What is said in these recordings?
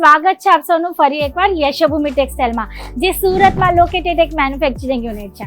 સ્વાગત છે આપ સૌનું ફરી એકવાર યશભૂમિ ટેક્સટાઇલમાં, જે સુરતમાં લોકેટેડ એક મેન્યુફેક્ચરિંગ યુનિટ છે.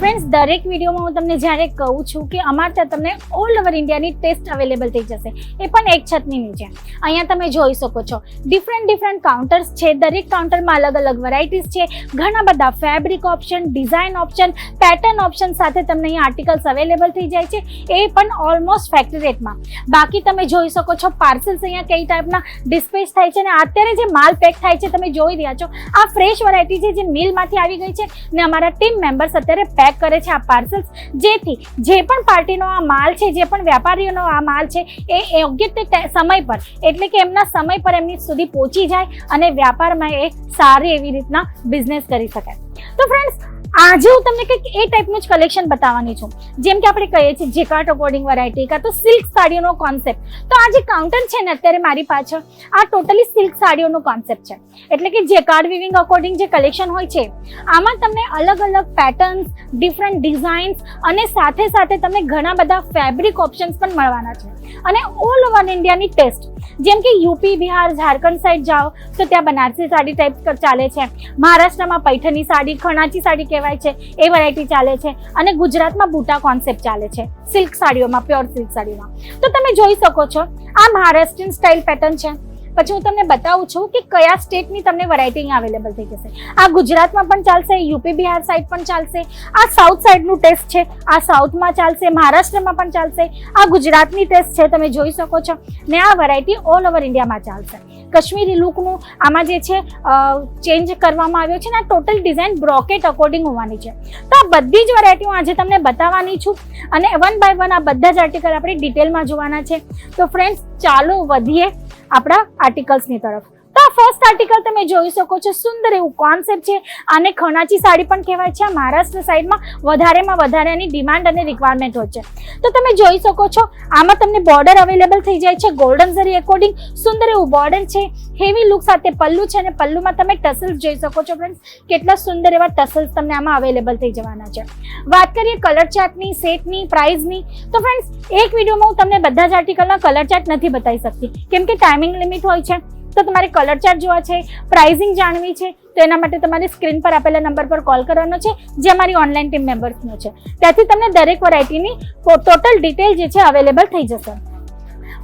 ફ્રેન્ડ્સ દરેક વિડીયોમાં હું તમને જ્યારે કહું છું કે અમારે ત્યાં તમને ઓલ ઓવર ઇન્ડિયાની ટેસ્ટ અવેલેબલ થઈ જશે. એ પણ એક છતની નીચે. અહીંયા તમે જોઈ શકો છો. ડિફરન્ટ ડિફરન્ટ કાઉન્ટર્સ છે. દરેક કાઉન્ટરમાં અલગ અલગ વેરાયટીઝ છે. ઘણા બધા fabric option design option pattern option સાથે તમને અહીંયા આર્ટિકલ્સ અવેલેબલ થઈ જાય છે. એ પણ ઓલમોસ્ટ ફેક્ટરી રેટમાં બાકી તમે જોઈ શકો છો પાર્સલ્સ અહીંયા કઈ ટાઈપના ડિસ્પેચ થાય છે અને અત્યારે જે માલ પેક થાય છે, તમે જોઈ રહ્યા છો, આ ફ્રેશ વેરાયટી છે જે મિલમાંથી આવી ગઈ છે ને અમારા ટીમ મેમ્બર્સ અત્યારે પેક કરે છે આ પાર્સલ્સ જેથી જે પણ પાર્ટીનો આ માલ છે, જે પણ વેપારીઓનો આ માલ છે, એ યોગ્ય તે સમય પર, એટલે કે એમના સમય પર એમની સુધી પહોંચી જાય અને વ્યાપારમાં એ સારી એવી રીતના બિઝનેસ કરી શકાય. તો ફ્રેન્ડ્સ આજે હું તમને કંઈક એ ટાઈપનું જ કલેક્શન બતાવવાની છું. જેમ કે આપણે કહીએ છીએ જેકાટ અકોર્ડિંગ વરાયટી કાં તો સિલ્ક સાડીઓનો કોન્સેપ્ટ તો આ જે કાઉન્ટર છે ને અત્યારે મારી પાછળ, આ ટોટલી સિલ્ક સાડીઓનો કોન્સેપ્ટ છે. એટલે કે જેકાર્ડ વિવિંગ અકોર્ડિંગ જે કલેક્શન હોય છે, આમાં તમને અલગ અલગ પેટર્ન્સ ડિફરન્ટ ડિઝાઇન્સ અને સાથે સાથે તમને ઘણા બધા ફેબ્રિક ઓપ્શન્સ પણ મળવાના છે. અને ઓલ ઓવર ઇન્ડિયાની ટેસ્ટ જેમ કે યુપી બિહાર ઝારખંડ સાઈડ જાઓ, તો ત્યાં બનારસી સાડી ટાઈપ ચાલે છે. મહારાષ્ટ્રમાં પૈઠણી સાડી ખણાચી સાડી કહેવાય છે, એ વેરાયટી ચાલે છે. અને ગુજરાતમાં બુટા કોન્સેપ્ટ ચાલે છે સિલ્ક સાડીઓમાં પ્યોર સિલ્ક સાડીમાં તો તમે જોઈ શકો છો, આ મહારાષ્ટ્રીયન સ્ટાઇલ પેટર્ન છે. પછી હું તમને બતાવું છું કે કયા સ્ટેટની તમને વેરાયટી અહીંયા અવેલેબલ થઈ જશે. આ ગુજરાતમાં પણ ચાલશે યુપી બિહાર સાઈડ પણ ચાલશે, આ સાઉથ સાઈડનું ટેસ્ટ છે, આ સાઉથમાં ચાલશે, મહારાષ્ટ્રમાં પણ ચાલશે, આ ગુજરાતની ટેસ્ટ છે, તમે જોઈ શકો છો. ને આ વેરાયટી ઓલ ઓવર ઇન્ડિયામાં ચાલશે. કશ્મીરી લુકનું આમાં જે છે ચેન્જ કરવામાં આવ્યો છે ને, આ ટોટલ ડિઝાઇન બ્રોકેટ અકોર્ડિંગ હોવાની છે. તો આ બધી જ વેરાયટી હું આજે તમને બતાવવાની છું અને વન બાય વન આ બધા જ આર્ટિકલ આપણે ડિટેલમાં જોવાના છે. તો ફ્રેન્ડ્સ ચાલો વધીએ. આપણા આર્ટિકલ્સની તરફ. આ ફર્સ્ટ આર્ટિકલ તમે જોઈ શકો છો. સુંદર એવું કોન્સેપ્ટ છે. આને ખણાચી સાડી પણ કહેવાય છે. મહારાષ્ટ્ર સાઈડમાં વધારેમાં વધારે એની ડિમાન્ડ અને રિક્વાયરમેન્ટ હોય છે. તો તમે જોઈ શકો છો, આમાં તમને બોર્ડર અવેલેબલ થઈ જાય છે. ગોલ્ડન ઝરી એકોર્ડિંગ સુંદર એવું બોર્ડર છે. હેવી લુક સાથે પલ્લુ છે અને પલ્લુમાં તમે ટસલ્સ જોઈ શકો છો ફ્રેન્ડ્સ કેટલા સુંદર એવા ટસલ્સ તમને આમાં અવેલેબલ થઈ જવાના છે. વાત કરીએ કલર ચાર્ટની સેટની પ્રાઇઝની તો ફ્રેન્ડ્સ એક વિડીયોમાં હું તમને બધા જ આર્ટિકલના કલર ચાર્ટ નથી બતાવી શકતી. કેમ કે ટાઈમિંગ લિમિટ હોય છે. તો તમારે કલર ચાર્ટ જોવા છે પ્રાઇઝિંગ જાણવી છે, તો એના માટે તમારે સ્ક્રીન પર આપેલા નંબર પર કોલ કરવાનો છે, જે અમારી ઓનલાઈન ટીમ મેમ્બર્સનો છે. ત્યાંથી તમને દરેક વેરાયટીની ટોટલ ડિટેલ જે છે અવેલેબલ થઈ જશે.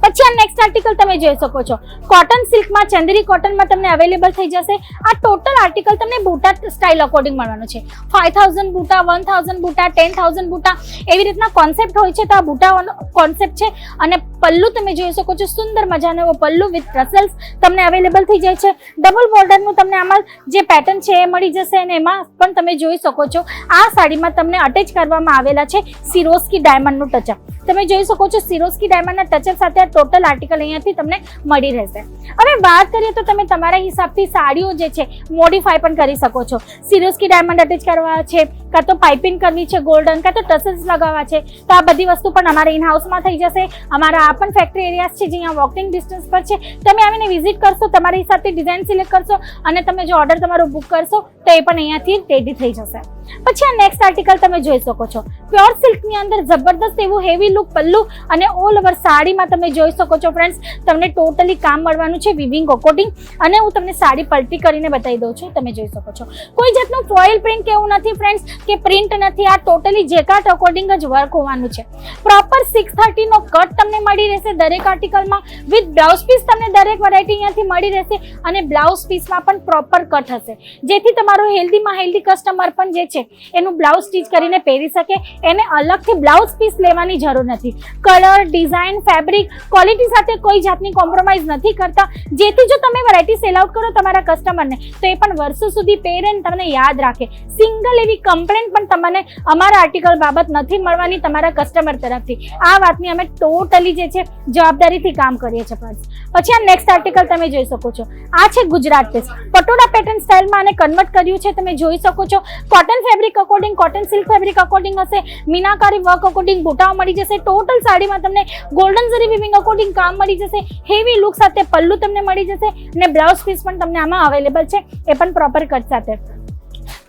પછી આ નેક્સ્ટ આર્ટિકલ તમે જોઈ શકો છો. કોટન સિલ્કમાં ચંદરી કોટનમાં તમને અવેલેબલ થઈ જશે. આ ટોટલ આર્ટિકલ તમને બુટા સ્ટાઇલ અકોર્ડિંગ મળવાનું છે. ફાઇવ થાઉઝન્ડ બુટા વન થાઉઝન્ડ બુટા ટેન થાઉઝન્ડ બુટા, એવી રીતના કોન્સેપ્ટ હોય છે તો આ બુટાઓનો કોન્સેપ્ટ છે. અને પલ્લુ તમે જોઈ શકો છો, સુંદર મજાનો એવો પલ્લુ વિથ ટ્રસલ્સ તમને અવેલેબલ થઈ જાય છે. ડબલ બોર્ડરનું તમને આમાં જે પેટર્ન છે એ મળી જશે અને એમાં પણ તમે જોઈ શકો છો. આ સાડીમાં તમને અટેચ કરવામાં આવેલા છે સિરોસ્કી ડાયમંડનું ટચઅપ તમે જોઈ શકો છો સિરોસ્કી ડાયમંડના ટચર સાથે આ ટોટલ આર્ટિકલ અહીંયાથી તમને મળી રહેશે. હવે વાત કરીએ તો તમે તમારા હિસાબથી સાડીઓ જે છે મોડિફાઈ પણ કરી શકો છો. સિરોસ્કી ડાયમંડ અટેચ કરવા છે, કાં તો પાઇપિંગ કરવી છે ગોલ્ડન કાં તો ટસલ્સ લગાવવા છે, તો આ બધી વસ્તુ પણ અમારા ઇન હાઉસમાં થઈ જશે. અમારા આ પણ ફેક્ટરી એરિયાઝ છે જે અહીંયા વોકિંગ ડિસ્ટન્સ પર છે. તમે આવીને વિઝિટ કરશો, તમારા હિસાબથી ડિઝાઇન સિલેક્ટ કરશો અને તમે જો ઓર્ડર તમારો બુક કરશો, તો એ પણ અહીંયાથી રેડી થઈ જશે. પછી આ નેક્સ્ટ આર્ટિકલ તમે જોઈ શકો છો. પ્યોર સિલ્કની અંદર જબરદસ્ત એવું હેવી લુક પલ્લુ અને ઓલ ઓવર સાડીમાં તમે જોઈ શકો છો ફ્રેન્ડ્સ તમને ટોટલી કામ મળવાનું છે વિવિંગ અકોર્ડિંગ અને હું તમને સાડી પલટી કરીને બતાવી દઉં છું, તમે જોઈ શકો છો. કોઈ જાતનું ફોઇલ પ્રિન્ટ કેવું નથી ફ્રેન્ડ્સ કે પ્રિન્ટ નથી, આ ટોટલી જેકાટ અકોર્ડિંગ જ વર્ક હોવાનું છે. પ્રોપર સિક્સ થર્ટીનો કટ તમને મળી રહેશે દરેક આર્ટિકલમાં વિથ બ્લાઉઝ પીસ તમને દરેક વેરાયટી અહીંયાથી મળી રહેશે અને બ્લાઉઝ પીસમાં પણ પ્રોપર કટ હશે. જેથી તમારો હેલ્ધીમાં હેલ્ધી કસ્ટમર પણ જે છે એનું બ્લાઉઝ સ્ટીચ કરીને પહેરી શકે. એને અલગથી બ્લાઉઝ પીસ લેવાની જરૂર નથી. કલર, ડિઝાઇન, ફેબ્રિક, ક્વોલિટી સાથે કોઈ જાતની કોમ્પ્રોમાઇઝ નથી કરતા. જેથી જો તમે વેરાયટી સેલ આઉટ કરો તમારા કસ્ટમરને, તો એ પણ વર્ષો સુધી પહેરે ને તમને યાદ રાખે. સિંગલ એવી કમ્પ્લેન પણ તમને અમારા આર્ટિકલ બાબત નથી મળવાની તમારા કસ્ટમર તરફથી. આ વાતની અમે ટોટલી જે છે જવાબદારીથી કામ કરીએ છીએ friends. પછી આ નેક્સ્ટ આર્ટિકલ તમે જોઈ શકો છો. આ છે ગુજરાત પીસ પટોળા પેટર્ન સ્ટાઇલમાં આને કન્વર્ટ કર્યું છે, તમે જોઈ શકો છો. Cotton fabric according cotton silk fabric according હશે. મીનાકારી વર્ક અકોર્ડિંગ બુટાઓ મળી જશે. ટોટલ સાડીમાં તમને ગોલ્ડન ઝરી વિવિંગ અકોર્ડિંગ કામ મળી જશે. હેવી લુક સાથે પલ્લુ તમને મળી જશે અને બ્લાઉઝ પીસ પણ તમને આમાં અવેલેબલ છે. એ પણ પ્રોપર કટ સાથે.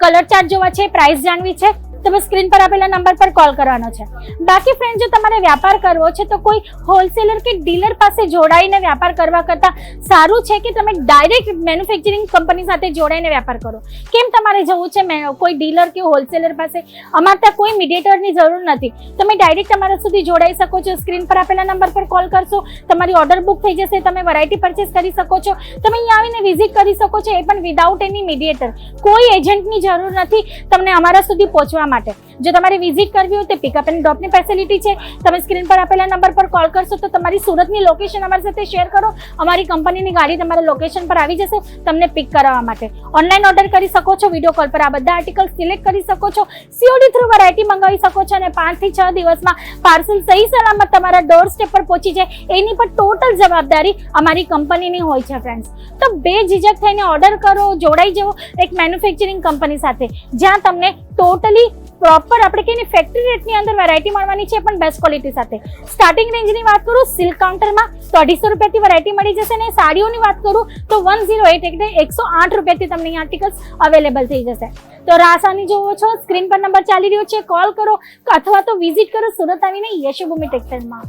કલર ચાર્ટ જોવા છે પ્રાઇસ જાણવી છે. તમે સ્ક્રીન પર આપેલા નંબર પર કોલ કરવાનો છે. બાકી ફ્રેન્ડ જો તમારે વ્યાપાર કરવો છે, તો કોઈ હોલસેલર કે ડીલર પાસે જોડાઈને વ્યાપાર કરવા કરતાં સારું છે કે તમે ડાયરેક્ટ મેન્યુફેક્ચરિંગ કંપની સાથે જોડાઈને વ્યાપાર કરો? કેમ તમારે જવું છે? કોઈ ડીલર કે હોલસેલર પાસે? અમારે ત્યાં કોઈ મીડિયેટરની જરૂર નથી. તમે ડાયરેક્ટ અમારા સુધી જોડાઈ શકો છો સ્ક્રીન પર આપેલા નંબર પર કોલ કરશો, તમારી ઓર્ડર બુક થઈ જશે, તમે વેરાયટી પરચેસ કરી શકો છો, તમે અહીંયા આવીને વિઝિટ કરી શકો છો, એ પણ વિધાઉટ એની મીડિયેટર કોઈ એજન્ટની જરૂર નથી તમને અમારા સુધી પહોંચવા માટે જો તમારે વિઝિટ કરવી હોય તો પિકઅપ એન્ડ ડ્રોપની ફેસિલિટી છે. તમે સ્ક્રીન પર આપેલા નંબર પર કોલ કરશો તો તમારી સુરતની લોકેશન અમારી સાથે શેર કરો. અમારી કંપનીની ગાડી તમારા લોકેશન પર આવી જશે તમને પિક કરાવવા માટે. ઓનલાઈન ઓર્ડર કરી શકો છો વીડિયો કોલ પર આ બધા આર્ટિકલ સિલેક્ટ કરી શકો છો. સીઓડી થ્રુ વેરાયટી મંગાવી શકો છો અને પાંચથી છ દિવસમાં પાર્સલ સહી સલામત તમારા ડોર સ્ટેપ પર પહોંચી જાય. એની પણ ટોટલ જવાબદારી અમારી કંપનીની હોય છે ફ્રેન્ડ્સ તો બે ઝીઝક થઈને ઓર્ડર કરો, જોડાઈ જવો એક મેન્યુફેક્ચરિંગ કંપની સાથે. જ્યાં તમને ટોટલી પ્રોપર આપણે કે ફેક્ટરી રેટની અંદર વેરાયટી મળવાની છે પણ બેસ્ટ ક્વોલિટી સાથે. સ્ટાર્ટિંગ રેન્જની વાત કરું સિલ્ક કાઉન્ટરમાં તો અઢીસો રૂપિયાથી વેરાયટી મળી જશે અને સાડીઓની વાત કરું, તો વન ઝીરો એટ એટલે એકસો આઠ રૂપિયાથી તમને અહીંયા આર્ટિકલ્સ અવેલેબલ થઈ જશે. તો રાસાની જોવો છો સ્ક્રીન પર નંબર ચાલી રહ્યો છે કોલ કરો, અથવા તો વિઝિટ કરો સુરત આવીને યશુભૂમિ ટેક્સટાઇલમાં